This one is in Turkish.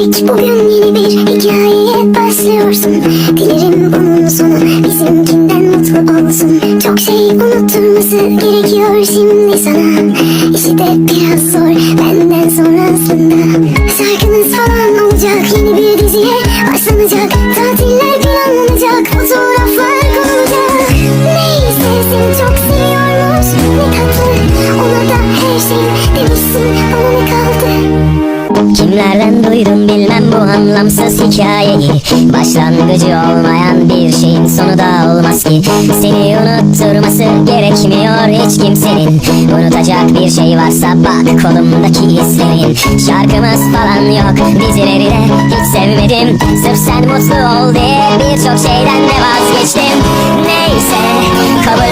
Bugün yeni bir hikayeye başlıyorsun. Dilerim bunun sonu bizimkinden mutlu olsun. Çok şey unutturması gerekiyor şimdi sana. İşi de biraz zor benden sonrasında. Şarkınız falan olacak yeni bir diziye başlanacak. Tatiller planlanacak fotoğraflar konulacak. Neyse seni çok seviyormuş ne tatlı. Ona da her şey demişsin Kimlerden duydum bilmem bu anlamsız hikayeyi. Başlangıcı olmayan bir şeyin sonu da olmaz ki. Seni unutturması gerekmiyor hiç kimsenin. Unutacak bir şey varsa bak kolumdaki izlerin Şarkımız falan yok dizileri de hiç sevmedim. Sırf sen mutlu ol diye birçok şeyden de vazgeçtim. Neyse kabullenmişsin